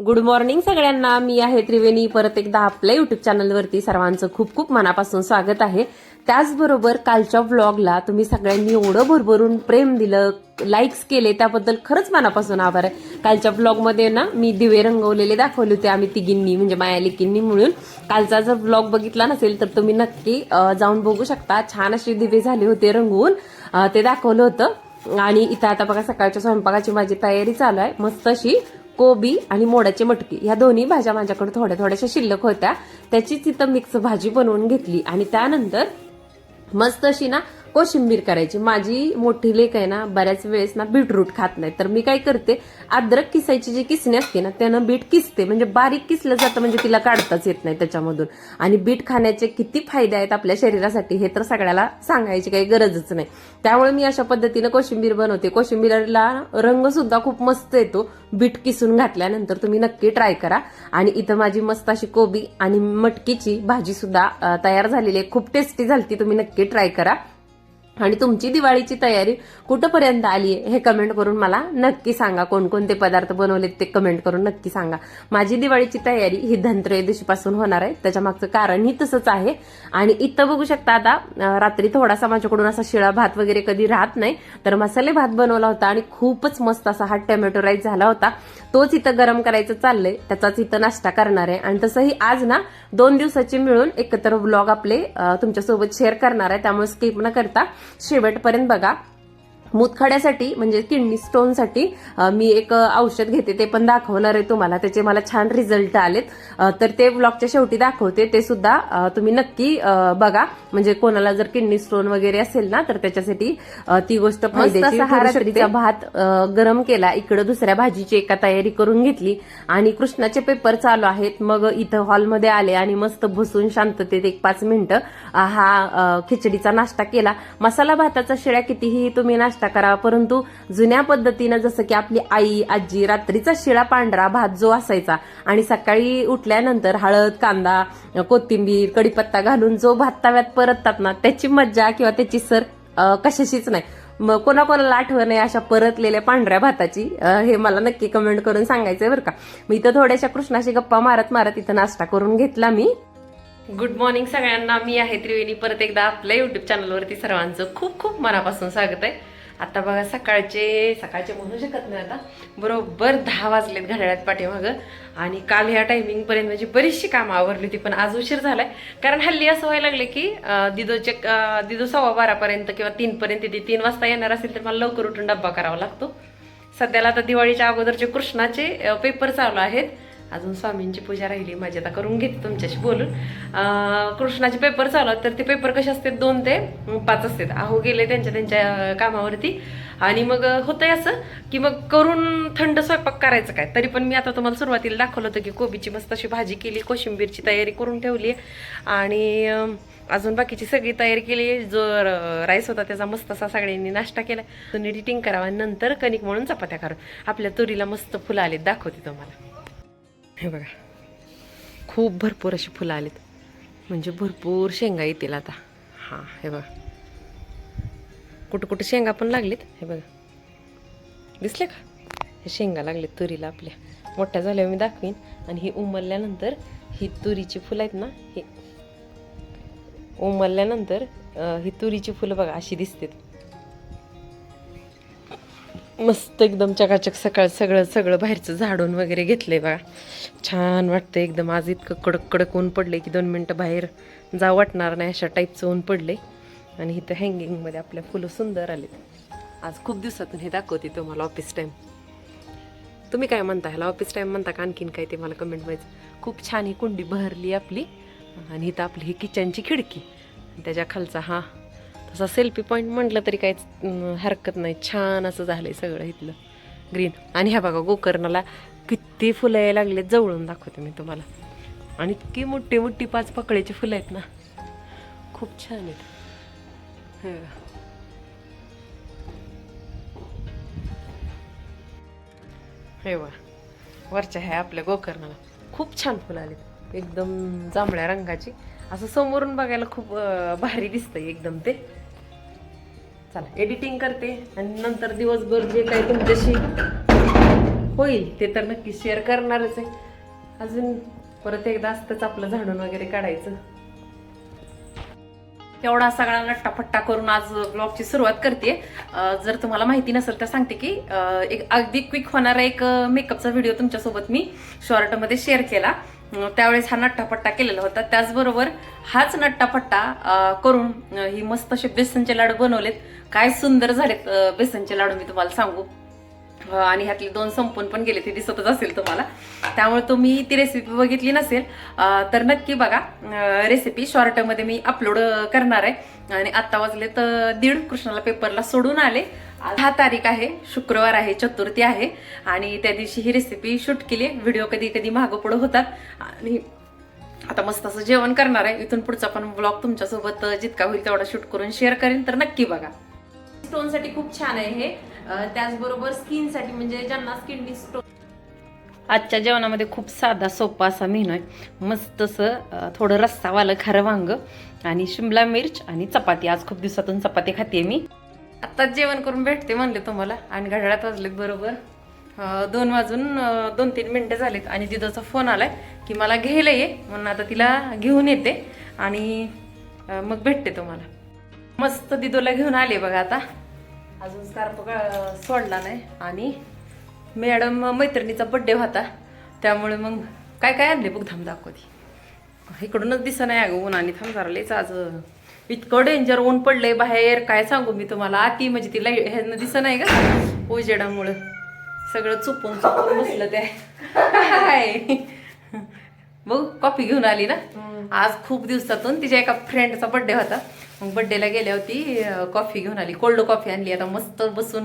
Good morning सगळ्यांना. मी आहे त्रिवेणी. परत एकदा आपल्या युट्यूब चॅनलवरती सर्वांचं खूप खूप मनापासून स्वागत आहे. त्याचबरोबर कालच्या व्लॉगला तुम्ही सगळ्यांनी एवढं भरभरून प्रेम दिलं लाईक्स केले त्याबद्दल खरंच मनापासून आभार आहे. कालच्या व्लॉगमध्ये ना मी दिवे रंगवलेले दाखवले होते आम्ही तिघींनी म्हणजे माया लेकींनी मिळून. कालचा जर व्लॉग बघितला नसेल तर तुम्ही नक्की जाऊन बघू शकता. छान असे दिवे झाले होते रंगवून. ते दाखवलं होतं. आणि इथं आता बघा सकाळच्या स्वयंपाकाची माझी तयारी चालू आहे. मस्त अशी कोबी आणि मोडाची मटकी ह्या दोन्ही भाज्या माझ्याकडे थोड्या थोड्याशा शिल्लक होत्या. त्याचीच तिथं मिक्स भाजी बनवून घेतली आणि त्यानंतर मस्त अशी ना कोशिंबीर करायची. माझी मोठी लेक आहे ना बऱ्याच वेळेस ना बीटरूट खात नाही. तर मी काय करते अद्रक किसायची जी किसणी असते ना त्यानं बीट किसते. म्हणजे बारीक किसलं जातं म्हणजे तिला काढताच येत नाही त्याच्यामधून. आणि बीट खाण्याचे किती फायदे आहेत आपल्या शरीरासाठी हे तर सगळ्याला सांगायची काही गरजच नाही. त्यामुळे मी अशा पद्धतीनं कोशिंबीर बनवते. कोशिंबीरला रंग सुद्धा खूप मस्त येतो. बीट किसून घातल्यानंतर तुम्ही नक्की ट्राय करा. आणि इथं माझी मस्त अशी कोबी आणि मटकीची भाजी सुद्धा तयार झालेली आहे. खूप टेस्टी झाली ती तुम्ही नक्की ट्राय करा. आणि तुमची दिवाळीची तयारी कुठंपर्यंत आली आहे हे कमेंट करून मला नक्की सांगा. कोणकोणते पदार्थ बनवलेत ते कमेंट करून नक्की सांगा. माझी दिवाळीची तयारी ही धनत्रयोदशीपासून होणार आहे. त्याच्यामागचं कारण कारणही तसंच आहे. आणि इथं बघू शकता आता रात्री थोडासा माझ्याकडून असा शिळा भात वगैरे कधी राहत नाही तर मसाले भात बनवला होता आणि खूपच मस्त असा हा टोमॅटो राईस झाला होता. तोच इथं गरम करायचं चाललंय. त्याचाच इथं नाश्ता करणार आहे. आणि तसंही आज ना दोन दिवसाचे मिळून एकत्र व्लॉग आपले तुमच्यासोबत शेअर करणार आहे. त्यामुळे स्किप न करता शेवटपर्यंत बघा. मूतखड्यासाठी म्हणजे किडनी स्टोनसाठी मी एक औषध घेते ते पण दाखवणार आहे तुम्हाला. त्याचे मला छान रिझल्ट आलेत. तर ते ब्लॉगच्या शेवटी दाखवते. ते सुद्धा तुम्ही नक्की बघा. म्हणजे कोणाला जर किडनी स्टोन वगैरे असेल ना तर त्याच्यासाठी ती गोष्ट शकते. भात गरम केला. इकडं दुसऱ्या भाजीची एका तयारी करून घेतली. आणि कृष्णाचे पेपर चालू आहेत. मग इथं हॉलमध्ये आले आणि मस्त बसून शांततेत एक पाच मिनिटं हा खिचडीचा नाश्ता केला. मसाला भाताचा शिळ्या कितीही तुम्ही नाश्ता नाश्ता करावा. परंतु जुन्या पद्धतीनं जसं की आपली आई आजी रात्रीचा शिळा पांढरा भात जो असायचा आणि सकाळी उठल्यानंतर हळद कांदा कोथिंबीर कडीपत्ता घालून जो भात तव्यात परततात ना त्याची मज्जा किंवा त्याची सर कशाशीच नाही. मग कोणाकोणाला आठवण आहे अशा परतलेल्या पांढऱ्या भाताची? हे मला नक्की कमेंट करून सांगायचंय बरं का. मी इथं थोड्याशा कृष्णाशी गप्पा मारत मारत इथं नाश्ता करून घेतला मी. गुड मॉर्निंग सगळ्यांना. मी आहे त्रिवेणी. परत एकदा आपल्या युट्यूब चॅनलवरती सर्वांचं खूप खूप मनापासून स्वागत आहे. आता बघा सकाळचे सकाळचे म्हणू शकत नाही आता. बरोबर दहा वाजलेत घड्याळ्यात पाठीमागं. आणि काल ह्या टायमिंगपर्यंत म्हणजे बरीचशी कामं आवरली होती पण आज उशीर झालाय. कारण हल्ली असं व्हायला लागले की दिदोचे दिदो सव्वा बारापर्यंत किंवा तीनपर्यंत येते. तीन वाजता येणार असेल तर मला लवकर उठून डब्बा करावा लागतो. सध्याला आता दिवाळीच्या अगोदरचे कृष्णाचे पेपर चालू आहेत. अजून स्वामींची पूजा राहिली माझी आता करून घेते तुमच्याशी बोलून. कृष्णाचे पेपर चालू तर ते पेपर कसे असतात? दोन ते पाच असतात. अहो गेले त्यांच्या त्यांच्या कामावरती. आणि मग होतंय असं की मग करून थंड स्वयंपाक करायचं काय? तरी पण मी आता तुम्हाला सुरुवातीला दाखवलं होतं की कोबीची मस्त अशी भाजी केली कोशिंबीरची तयारी करून ठेवली आणि अजून बाकीची सगळी तयारी केली जो राईस होता त्याचा मस्त असा सगळ्यांनी नाश्ता केला. तो एडिटिंग करावा आणि नंतर कणिक म्हणून चपात्या करून. आपल्या तुरीला मस्त फुलं आलीत दाखवते तुम्हाला. हे बघा. खूप भरपूर अशी फुलं आलीत. म्हणजे भरपूर शेंगा येतील आता. हां हे बघा. कुठं कुठं शेंगा पण लागलीत. हे बघा. दिसले का? हे शेंगा लागलेत तुरीला आपल्या. मोठ्या झाल्यावर मी दाखवीन. आणि ही उमलल्यानंतर ही तुरीची फुलं आहेत ना हे. उमलल्यानंतर ही तुरीची फुलं बघा अशी दिसतात. मस्त एकदम चकाचक सकाळ सगळं सगळं बाहेरचं झाडून वगैरे घेतलंय बघा. छान वाटतं एकदम. आज इतकं कडक कडक ऊन पडले की दोन मिनटं बाहेर जा वाटणार नाही अशा टाईपचं ऊन पडले आणि इथं हँगिंगमध्ये आपल्या फुलं सुंदर आलेत. आज खूप दिवसातून हे दाखवते तुम्हाला ऑफिस टाईम तुम्ही काय म्हणता? ह्याला ऑफिस टाईम म्हणता का आणखीन काय ते मला कमेंट व्हायचं खूप छान ही कुंडी बहरली आपली. आणि इथं आपली ही किचनची खिडकी. त्याच्या खालचा हा असा सेल्फी पॉईंट म्हटलं तरी काहीच हरकत नाही. छान असं झालंय सगळं इथलं. ग्रीन आणि ह्या बघा गोकर्णाला किती फुलं यायला लागले जवळून दाखवते मी तुम्हाला. आणि इतकी मोठी मोठी पाच पकळ्याची फुलं आहेत ना. खूप छान आहेत. हे वा हे वरच्या ह्या आपल्या गोकर्णाला खूप छान फुलं आलीत. एकदम जांभळ्या रंगाची. असं समोरून बघायला खूप भारी दिसतंय एकदम ते. चला एडिटिंग करते आणि नंतर दिवसभर जे काही तुमच्याशी होईल ते तर नक्की शेअर करणारच आहे. अजून परत एकदा असतंच आपलं झाडून वगैरे काढायचं. एवढा सगळा नट्टाफट्टा करून आज ब्लॉगची सुरुवात करते. जर तुम्हाला माहिती नसेल तर सांगते की एक अगदी क्विक होणारा एक मेकअपचा व्हिडिओ तुमच्यासोबत मी शॉर्टमध्ये शेअर केला. त्यावेळेस हा नट्टापट्टा केलेला होता. त्याचबरोबर हाच नट्टापट्टा करून ही मस्त असे बेसनचे लाडू बनवलेत. काय सुंदर झालेत बेसनचे लाडू मी तुम्हाला सांगू. आणि ह्यातले दोन संपून पण गेले ते दिसतच असेल तुम्हाला. त्यामुळे तुम्ही ती रेसिपी बघितली नसेल तर नक्की बघा. रेसिपी शॉर्टमध्ये मी अपलोड करणार आहे. आणि आत्ता वाजले तर दीड. कृष्णाला पेपरला सोडून आले. हा तारीख आहे शुक्रवार आहे चतुर्थी आहे आणि त्या दिवशी ही रेसिपी शूट केली. व्हिडिओ कधी कधी मागं पुढं होतात. आणि आता मस्त असं जेवण करणार आहे. इथून पुढचा पण ब्लॉग तुमच्यासोबत जितका होईल तेवढा शूट करून शेअर करेन. तर नक्की बघा. स्टोनसाठी खूप छान आहे हे. त्याचबरोबर स्किनसाठी म्हणजे ज्यांना स्किन स्टोन आजच्या जेवणामध्ये खूप साधा सोपा असा मेनू आहे. मस्त असं थोडं रस्सावालं खारं वांग आणि शिमला मिर्च आणि चपाती. आज खूप दिवसातून चपाती खाते मी. आत्ताच जेवण करून भेटते म्हणले तुम्हाला. आणि घड्याळात वाजलेत बरोबर. दोन वाजून दोन तीन मिनटं झालेत. आणि दिदोचा फोन आलाय की मला घ्यायला ये. म्हणून आता तिला घेऊन येते. आणि मग भेटते तुम्हाला. मस्त दिदोला घेऊन आले बघा आता. अजून स्कार्प सोडला नाही. आणि मॅडम मैत्रिणीचा बड्डे होता. त्यामुळे मग काय काय आणले बघ धाम दाखवते. इकडूनच दिसत नाही अगं ऊन आणि थांब जरा आज इतकं डेंजर ऊन पडलंय बाहेर. काय सांगू मी तुम्हाला? आती म्हणजे ती लाइट ह्यानं दिसत नाही का उजेडामुळं. सगळं चुपून चुपून बसलं ते. काय बघ कॉफी घेऊन आली ना? आज खूप दिवसातून तिच्या एका फ्रेंडचा बर्थडे होता. मग बर्थडेला गेल्या होती कॉफी घेऊन आली. कोल्ड कॉफी आणली. आता मस्त बसून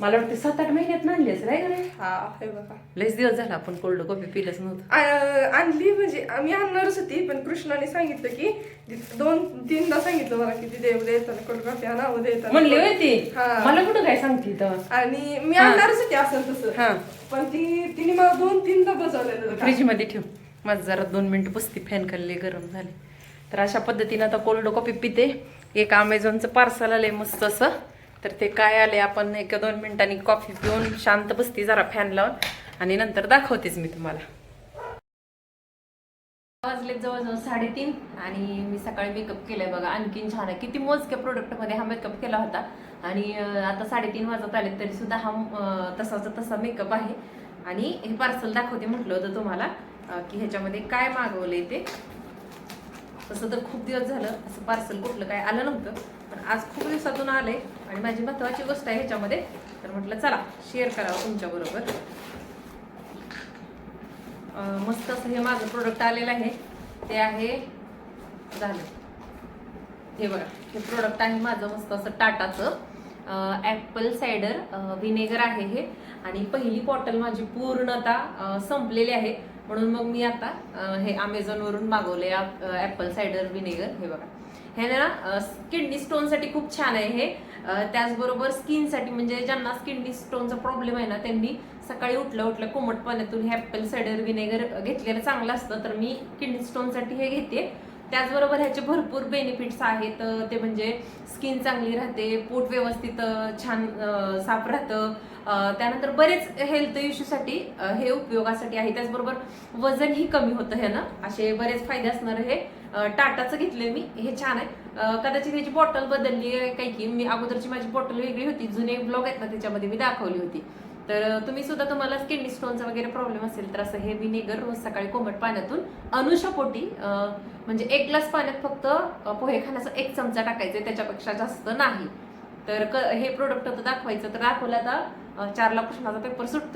मला वाटतं सात आठ महिन्यात आणली असेल आहे का नाही हा हे बघा. लयच दिवस झाला आपण कोल्ड कॉफी पिलंच नव्हतं. आ- आणली म्हणजे आम्ही आणणारच होती पण कृष्णाने सांगितलं की दोन तीनदा सांगितलं मला की तिथे उद्या येताना कोलकाते आणा उद्या येताना म्हणली होय ती? हा. मला कुठं काय सांगते तेव्हा आणि मी आणणारच होती असं तसं. हा. पण ती तिने मला दोन तीनदा बसवलेलं फ्रीजमध्ये ठेव. माझं जरा दोन मिनिटं बसती फॅन खाल्ले गरम झाले. तर अशा पद्धतीनं आता कोल्ड कॉफी पिते. एक अमेझॉनचं पार्सल आलंय मस्त असं. तर ते काय आले आपण एक दोन मिनिटांनी कॉफी पिऊन शांत बसते जरा फॅन लावून. आणि नंतर दाखवतेच मी तुम्हाला. वाजले जवळजवळ साडेतीन आणि मी सकाळी मेकअप केलाय बघा. आणखीन छान आहे. किती मोजक्या प्रोडक्टमध्ये हा मेकअप केला होता. आणि आता साडेतीन वाजत आले तरी सुद्धा हा तसाचा तसा मेकअप आहे. आणि हे पार्सल दाखवते म्हटलं होतं तुम्हाला की ह्याच्यामध्ये काय मागवलंय ते. तसं तर खूप दिवस झालं असं पार्सल कुठलं काय आलं नव्हतं. पण आज खूप दिवसातून आलंय. आणि माझी महत्वाची गोष्ट आहे ह्याच्यामध्ये. तर म्हटलं चला शेअर करावं तुमच्याबरोबर मस्त असं हे माझं प्रोडक्ट आलेलं आहे. ते आहे झालं. हे बघा हे प्रोडक्ट आहे माझं मस्त असं टाटाचं. ॲपल सायडर व्हिनेगर आहे हे. आणि पहिली बॉटल माझी पूर्णता संपलेली आहे. म्हणून मग मी आता हे अमेझॉनवरून मागवले ॲपल सायडर विनेगर हे बघा. हे ना किडनी स्टोनसाठी खूप छान आहे हे. त्याचबरोबर स्किनसाठी म्हणजे ज्यांना किडनी स्टोनचा प्रॉब्लेम आहे ना त्यांनी सकाळी उठल्या उठल्या कोमट पाण्यातून हे ॲपल सायडर विनेगर घेतलेलं चांगलं असतं. तर मी किडनी स्टोनसाठी हे घेते. त्याचबरोबर ह्याचे भरपूर बेनिफिट्स आहेत. ते म्हणजे स्किन चांगली राहते पोट व्यवस्थित छान साफ राहतं. त्यानंतर बरेच हेल्थ इश्यूसाठी हे उपयोगासाठी आहे. त्याचबरोबर वजनही कमी होतं ह्यानं असे बरेच फायदे असणार हे टाटाचं घेतले मी. हे छान आहे. कदाचित ह्याची बॉटल बदलली आहे काही की. मी अगोदरची माझी बॉटल वेगळी होती. जुने ब्लॉग आहेत ना त्याच्यामध्ये मी दाखवली होती. तर तुम्ही सुद्धा तुम्हाला किडनी स्टोनचा वगैरे प्रॉब्लेम असेल तर असं हे विनेगर रोज सकाळी कोमट पाण्यातून अनुषपोटी म्हणजे एक ग्लास पाण्यात फक्त पोहे खाण्याचा एक चमचा टाकायचे त्याच्यापेक्षा जास्त नाही. तर क- हे प्रोडक्ट होतं दाखवायचं. तर दाखवलं आता चारला कृष्णाचा पेपर सुटतोय.